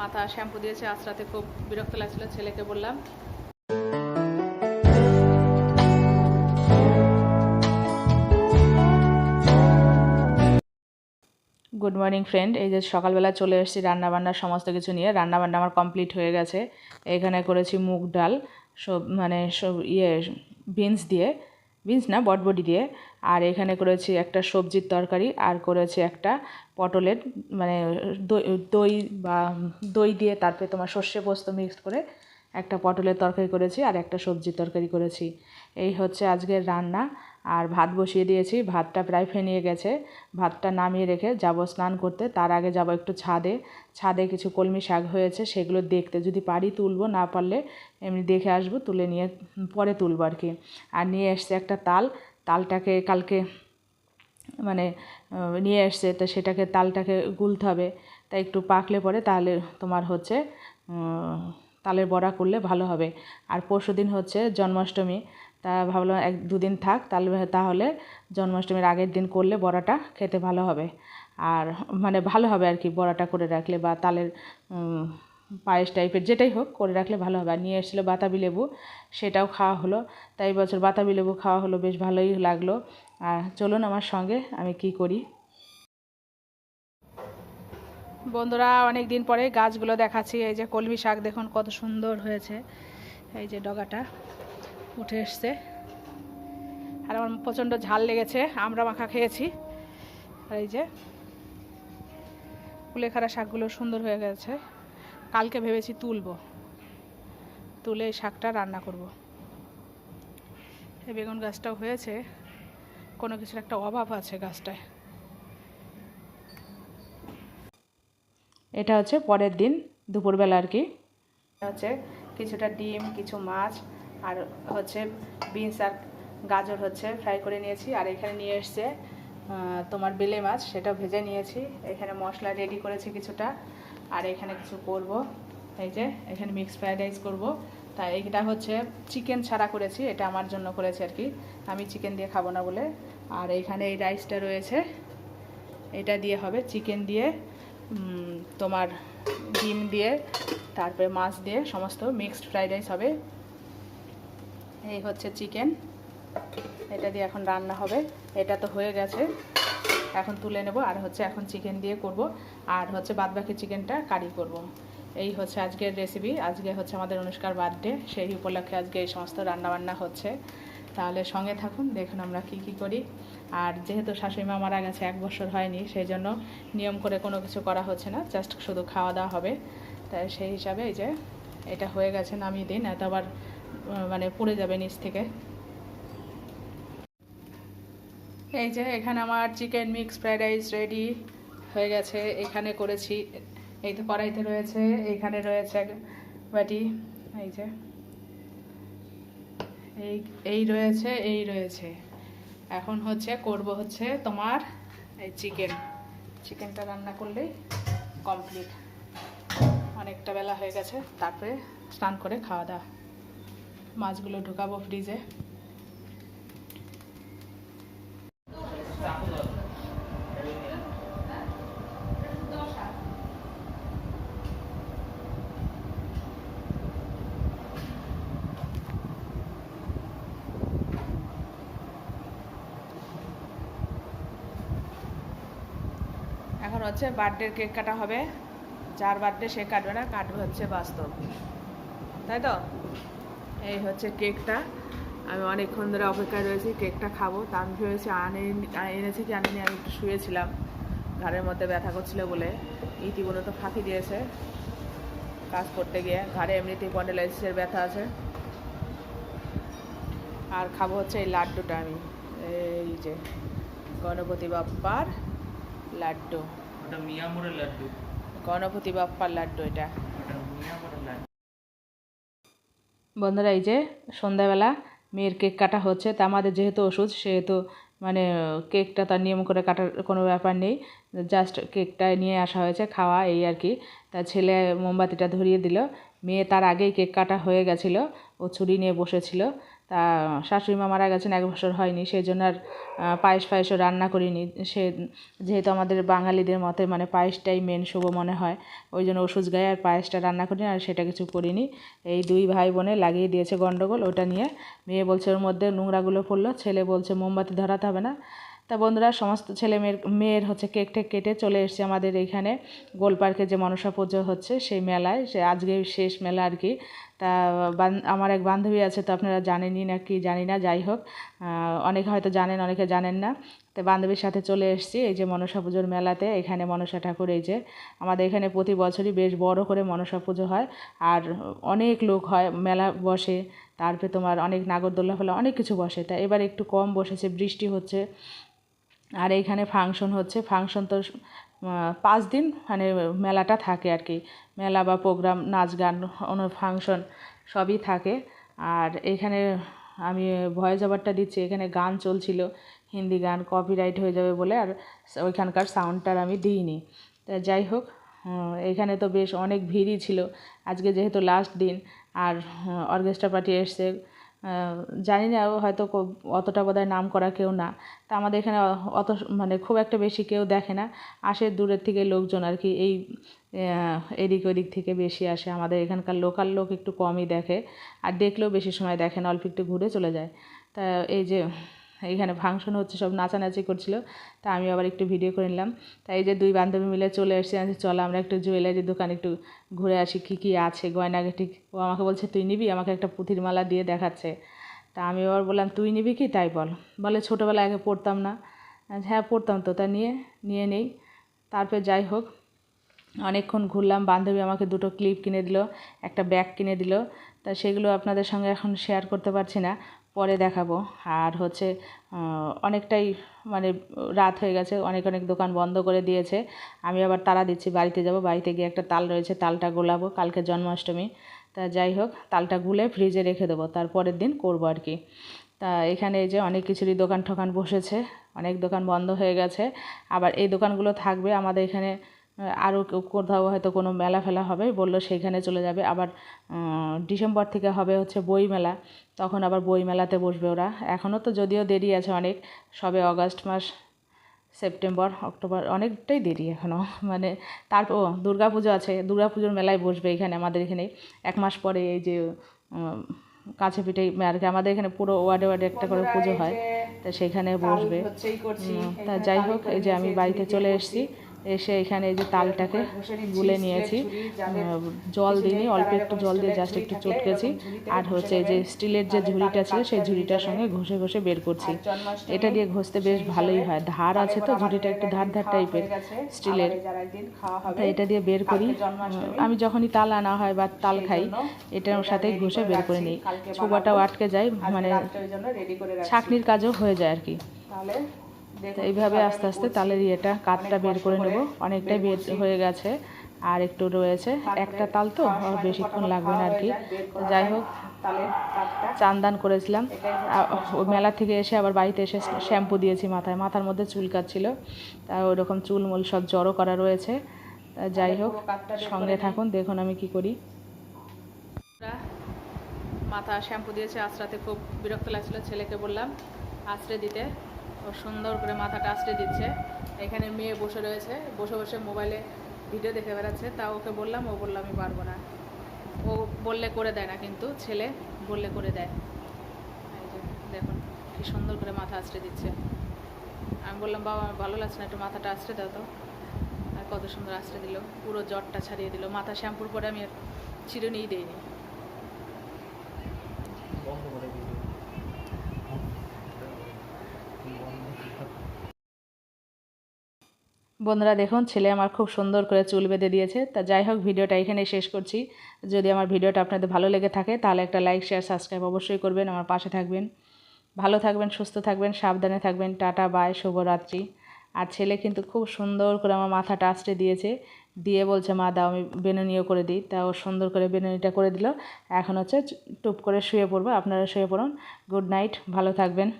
মাথা শ্যাম্পু দিয়েছে, আজ রাতে খুব বিরক্ত লাগছিল, ছেলেকে বললাম। গুড মর্নিং ফ্রেন্ড এই যে সকালবেলা চলে এসেছি রান্নাবান্না সমস্ত কিছু নিয়ে। রান্নাবান্না আমার কমপ্লিট হয়ে গেছে। এখানে করেছি মুগ ডাল, সব মানে সব ইয়ে বিনস দিয়ে। বিনস না বটবডি দিয়ে। আর এখানে করেছি একটা সবজির তরকারি, আর করেছি একটা পটলের মানে দই বা দই দিয়ে তারপরে তোমার সর্ষে পোস্ত মিক্সড করে একটা পটলের তরকারি করেছি, আর একটা সবজির তরকারি করেছি। এই হচ্ছে আজকের রান্না। আর ভাত বসিয়ে দিয়েছি, ভাতটা প্রায় ফেনিয়ে গেছে। ভাতটা নামিয়ে রেখে যাব স্নান করতে। তার আগে যাব একটু ছাদে। ছাদে কিছু কলমি শাক হয়েছে, সেগুলো দেখতে। যদি পারি তুলবো, না পারলে এমনি দেখে আসব, তুলে নিয়ে পরে তুলবো আর কি। আর নিয়ে এসছে একটা তাল। তালটাকে কালকে মানে নিয়ে এসছে, তো সেটাকে তালটাকে গুলতে হবে। তাই একটু পাকলে পরে তাহলে তোমার হচ্ছে তালের বড়া করলে ভালো হবে। আর পরশু দিন হচ্ছে জন্মাষ্টমী। তা ভাবলাম এক দুদিন থাক, তাহলে তাহলে জন্মাষ্টমীর আগের দিন করলে বড়াটা খেতে ভালো হবে। আর মানে ভালো হবে আর কি, বড়াটা করে রাখলে বা তালের পায়েস টাইপের যেটাই হোক করে রাখলে ভালো হবে। আর নিয়ে এসেছিল বাতাবি লেবু, সেটাও খাওয়া হলো। তাই বছর বাতাবি লেবু খাওয়া হলো, বেশ ভালোই লাগল। আর চলুন আমার সঙ্গে, আমি কি করি? বন্ধুরা অনেক দিন পরে গাছগুলো দেখাচ্ছি। এই যে কলমি শাক দেখুন কত সুন্দর হয়েছে। এই যে ডগাটা। উঠে এসছে। আর আমার প্রচণ্ড ঝাল লেগেছে, আমরা মাখা খেয়েছি। আর এই যে কুলেখাড়া শাকগুলো সুন্দর হয়ে গেছে। কালকে ভেবেছি তুলবো। তুলে এই শাকটা রান্না করব। এই বেগুন গাছটাও হয়েছে। কোনো কিছুর একটা অভাব আছে গাছটায়। এটা হচ্ছে পরের দিন, দুপুরবেলা আর কি। হচ্ছে কিছুটা ডিম, কিছু মাছ আর হচ্ছে বিনস আর গাজর হচ্ছে ফ্রাই করে নিয়েছি। আর এখানে নিয়ে এসছে তোমার বেলে মাছ, সেটা ভেজে নিয়েছি। এখানে মশলা রেডি করেছি কিছুটা। আর এখানে কিছু করব। এই যে, এখানে মিক্স ফ্রাইড রাইস করব। তা এইটা হচ্ছে চিকেন ছাড়া করেছি, এটা আমার জন্য করেছি আর কি। আমি চিকেন দিয়ে খাব না বলে। আর এইখানে এই রাইসটা রয়েছে। এটা দিয়ে হবে চিকেন দিয়ে তোমার ডিম দিয়ে, তারপরে মাছ দিয়ে, সমস্ত মিক্সড ফ্রাইড রাইস হবে। এই হচ্ছে চিকেন। এটা দিয়ে এখন রান্না হবে। এটা তো হয়ে গেছে। এখন তুলে নেব আর হচ্ছে এখন চিকেন দিয়ে করব। আর হচ্ছে বাদবাকি চিকেনটা কারি করব। এই হচ্ছে আজকের রেসিপি আজকে হচ্ছে আমাদের অনুষ্কার বার্থডে সেই উপলক্ষে আজকে এই সমস্ত রান্নাবান্না হচ্ছে। তাহলে সঙ্গে থাকুন, দেখুন আমরা কি কি করি। আর যেহেতু শাশুড়ি মা মারা গেছে, এক বছর হয়নি, সেই জন্য নিয়ম করে কোনো কিছু করা হচ্ছে না। জাস্ট শুধু খাওয়া দাওয়া হবে। তাই সেই হিসাবে এই যে এটা হয়ে গেছে নামিয়ে দিন। এত আবার মানে পুড়ে যাবে নিচ থেকে। এই যে, এখানে আমার chicken mix fried rice ready হয়ে গেছে। এখানে করেছি, এই তো কড়াইতে রয়েছে, এখানে রয়েছে বাটি, এই যে। এই এই রয়েছে এই রয়েছে। এখন হচ্ছে, করব হচ্ছে তোমার এই চিকেন চিকেনটা রান্না করলেই কমপ্লিট অনেকটা বেলা হয়ে গেছে, তারপরে স্নান করে খাওয়া দাওয়া। মাছগুলো ঢুকাবো ফ্রিজে। এখন হচ্ছে বার্থডের কেক কাটা হবে। যার বার্থডে সে কাটবে না, কাটবে হচ্ছে বাস্তব। তাই তো? এই হচ্ছে কেকটা। আমি অনেকক্ষণ ধরে অপেক্ষায় রয়েছি কেকটা খাব। তা আমি ভেবেছি আনে এনেছি কি আনিনি আমি একটু শুয়েছিলাম। ঘাড়ের মধ্যে ব্যথা করছিল বলে। ইতিগুলো তো ফাঁকি দিয়েছে কাজ করতে গিয়ে। ঘাড়ে এমনিতেই পন্ডেলাইসিসের ব্যথা আছে। আর খাব হচ্ছে এই লাড্ডুটা আমি। এই যে গণপতি বাপ্পার লাড্ডু। গণপতি বাপ্পার লাড্ডু এটা। বন্ধুরা, এই যে সন্ধ্যাবেলা মেয়ের কেক কাটা হচ্ছে। তা আমাদের যেহেতু ওষুধ, সেহেতু মানে কেকটা তার নিয়ম করে কাটার কোনো ব্যাপার নেই। জাস্ট কেকটা নিয়ে আসা হয়েছে, খাওয়া এই আর কি। তা ছেলে মোমবাতিটা ধরিয়ে দিল। মেয়ে তার আগেই কেক কাটা হয়ে গেছিল। ও ছুরি নিয়ে বসেছিল। তা শাশুড়ি মা মারা গেছেন, এক বছর হয়নি সেই জন্য আর পায়েস ফায়েসও রান্না করিনি। সে যেহেতু আমাদের বাঙালিদের মতে মানে পায়েসটাই মেন শুভ মনে হয়, ওই জন্য ওষুধ গায়ে আর পায়েসটা রান্না করিনি আর সেটা কিছু করিনি। এই দুই ভাই বোনে লাগিয়ে দিয়েছে গন্ডগোল, ওটা নিয়ে মেয়ে বলছে ওর মধ্যে নোংরাগুলো পড়ল, ছেলে বলছে মোমবাতি ধরাতে হবে না তা বন্ধুরা, সমস্ত ছেলে মেয়ের মেয়ের হচ্ছে কেক টেক কেটে চলে এসেছে আমাদের এইখানে গোল পার্কে যে মনসা পুজো হচ্ছে, সেই মেলায়, সে আজকে শেষ মেলা আর কি। তা আমার এক বান্ধবী আছে, তো আপনারা জানেনই না কি জানি না, যাই হোক। অনেকে হয়তো জানেন, অনেকে জানেন না। তো বান্ধবীর সাথে চলে এসেছি, এই যে মনসা পুজোর মেলাতে, এখানে মনসা ঠাকুর, এই যে আমাদের এখানে প্রতি বছরই বেশ বড় করে মনসা পুজো হয়। আর অনেক লোক হয়, মেলা বসে, তারপরে তোমার অনেক নাগরদোল্লা ফেলা অনেক কিছু বসে। তা এবার একটু কম বসেছে, বৃষ্টি হচ্ছে। আর এইখানে ফাংশন হচ্ছে ফাংশন তো পাঁচ দিন মানে মেলাটা থাকে আর কি। মেলা বা প্রোগ্রাম নাচ গান, অন্য ফাংশন সবই থাকে। আর এখানে আমি ভয়েস ওভারটা দিচ্ছি, এখানে গান চলছিল, হিন্দি গান কপিরাইট হয়ে যাবে বলে, আর ওইখানকার সাউন্ডটার আমি দিইনি। তা যাই হোক এখানে তো বেশ অনেক ভিড়ই ছিল, আজকে যেহেতু লাস্ট দিন, আর অর্কেস্ট্রা পার্টি এসছে জানি না হয়তো অতটা বোধহয় নাম করা কেউ না। তা আমাদের এখানে অত মানে খুব একটা বেশি কেউ দেখে না। আসে দূরের থেকে লোকজন আর কি, এই এদিক ওদিক থেকে বেশি আসে। আমাদের এখানকার লোকাল লোক একটু কমই দেখে, আর দেখলেও বেশি সময় দেখে না, অল্প একটু ঘুরে চলে যায়। তা এই যে এইখানে ফাংশন হচ্ছে সব নাচানাচি করছিল। তা আমি আবার একটু ভিডিও করে নিলাম। তাই এই যে দুই বান্ধবী মিলে চলে এসেছি বলছি, চলো আমরা একটু জুয়েলারি দোকান একটু ঘুরে আসি কী কী আছে গয়নাগাটি ও আমাকে বলছে তুই নিবি? আমাকে একটা পুঁথির মালা দিয়ে দেখাচ্ছে। তা আমি আবার বললাম তুই নিবি কি? তাই বল। বলে ছোটোবেলায় আগে পড়তাম না। হ্যাঁ পড়তাম তো। তা নিয়ে নিয়ে নেই। তারপর যাই হোক অনেকক্ষণ ঘুরলাম। বান্ধবী আমাকে দুটো ক্লিপ কিনে দিল একটা ব্যাগ কিনে দিল। তা সেগুলো আপনাদের সঙ্গে এখন শেয়ার করতে পারছি না। পরে দেখাবো। আর হচ্ছে অনেকটাই মানে রাত হয়ে গেছে, অনেক অনেক দোকান বন্ধ করে দিয়েছে। আমি আবার তালা দিচ্ছি, বাড়িতে যাব। বাড়িতে গিয়ে একটা তাল রয়েছে, তালটা গোলাবো। কালকে জন্মাষ্টমী। তা যাই হোক, তালটা গুলে ফ্রিজে রেখে দেবো। তারপরের দিন করব আর কি। তা এখানে এই যে অনেক কিছুরই দোকান ঠোকান বসেছে, অনেক দোকান বন্ধ হয়ে গেছে। আবার এই দোকানগুলো থাকবে আমাদের এখানে আরও কোথাও হয়তো কোনো মেলা ফেলা হবে বলল সেইখানে চলে যাবে। আবার ডিসেম্বর থেকে হবে হচ্ছে বই মেলা তখন আবার বই মেলাতে বসবে ওরা। এখনও তো যদিও দেরি আছে অনেক সবে অগাস্ট মাস সেপ্টেম্বর অক্টোবর অনেকটাই দেরি এখনও। মানে তারপর ও দুর্গা পুজো আছে দুর্গা পুজোর মেলায় বসবে এখানে আমাদের এখানে। এক মাস পরে এই যে কাছে পিঠে আর কি আমাদের এখানে পুরো ওয়ার্ডে ওয়ার্ডে একটা করে পুজো হয় তা সেখানে বসবে। তা যাই হোক এই যে আমি বাড়িতে চলে এসেছি। এসে এখানে এই যে তালটাকে গুলে নিয়েছি। জল দিইনি অল্প একটু জল দিয়ে জাস্ট একটু চটকেছি আর হচ্ছে এই যে স্টিলের যে ঝুড়িটা ছিল সেই ঝুড়িটার সঙ্গে ঘষে ঘষে বের করছি। এটা দিয়ে ঘষতে বেশ ভালোই হয়। ধার আছে তো ঝুড়িটা একটু ধার ধার টাইপের স্টিলের। তা এটা দিয়ে বের করি। আমি যখনই তাল আনা হয় বা তাল খাই এটার সাথে ঘষে বের করে নিই। ছোবাটাও আটকে যায় মানে ছাকনির কাজও হয়ে যায় আর কি। তাহলে তো এইভাবে আস্তে আস্তে তালের ইয়েটা কাঠটা বের করে নেব। অনেকটাই বের হয়ে গেছে আর একটু রয়েছে। একটা তাল তো বেশিক্ষণ লাগবে না আর কি। যাই হোক চান্দান করেছিলাম। ওই মেলা থেকে এসে আবার বাড়িতে এসে শ্যাম্পু দিয়েছি মাথায়। মাথার মধ্যে চুল কাটছিল। তা ওইরকম চুল মুল সব জড়ো করা রয়েছে। যাই হোক, সঙ্গে থাকুন, দেখুন আমি কি করি। মাথা শ্যাম্পু দিয়েছে। আশ্রাতে খুব বিরক্ত লাগছিল ছেলেকে বললাম আঁচড়ে দিতে। ও সুন্দর করে মাথাটা আঁচড়ে দিচ্ছে। এখানে মেয়ে বসে রয়েছে। বসে বসে মোবাইলে ভিডিও দেখে বেড়াচ্ছে। তা ওকে বললাম, ও বলল, আমি পারব না। ও বললে করে দেয় না কিন্তু, ছেলে বললে করে দেয়। দেখুন, কি সুন্দর করে মাথা আঁচড়ে দিচ্ছে। আমি বললাম, বাবা আমার ভালো লাগছে না, একটু মাথাটা আঁচড়ে দাও তো। আর কত সুন্দর আঁচড়ে দিল। পুরো জ্বরটা ছাড়িয়ে দিল। মাথা শ্যাম্পুর পরে আমি আর চিরুনিই দিইনি বন্ধ করে দিবি বন্ধুরা দেখুন, ছেলে আমার খুব সুন্দর করে চুল বেঁধে দিয়েছে। তা যাই হোক, ভিডিওটা এখানেই শেষ করছি। যদি আমার ভিডিওটা আপনাদের ভালো লেগে থাকে, তাহলে একটা লাইক, শেয়ার, সাবস্ক্রাইব অবশ্যই করবেন, আমার পাশে থাকবেন। ভালো থাকবেন, সুস্থ থাকবেন, সাবধানে থাকবেন। টাটা, বাই, শুভরাত্রি। আর ছেলে কিন্তু খুব সুন্দর করে আমার মাথাটা আঁচড়ে দিয়েছে। দিয়ে বলছে, মা, দাও, আমি বেনুনিও করে দিই। তা ও সুন্দর করে বেনুনিটা করে দিল। এখন হচ্ছে টুপ করে শুয়ে পড়ব। আপনারা শুয়ে পড়ুন। গুড নাইট, ভালো থাকবেন।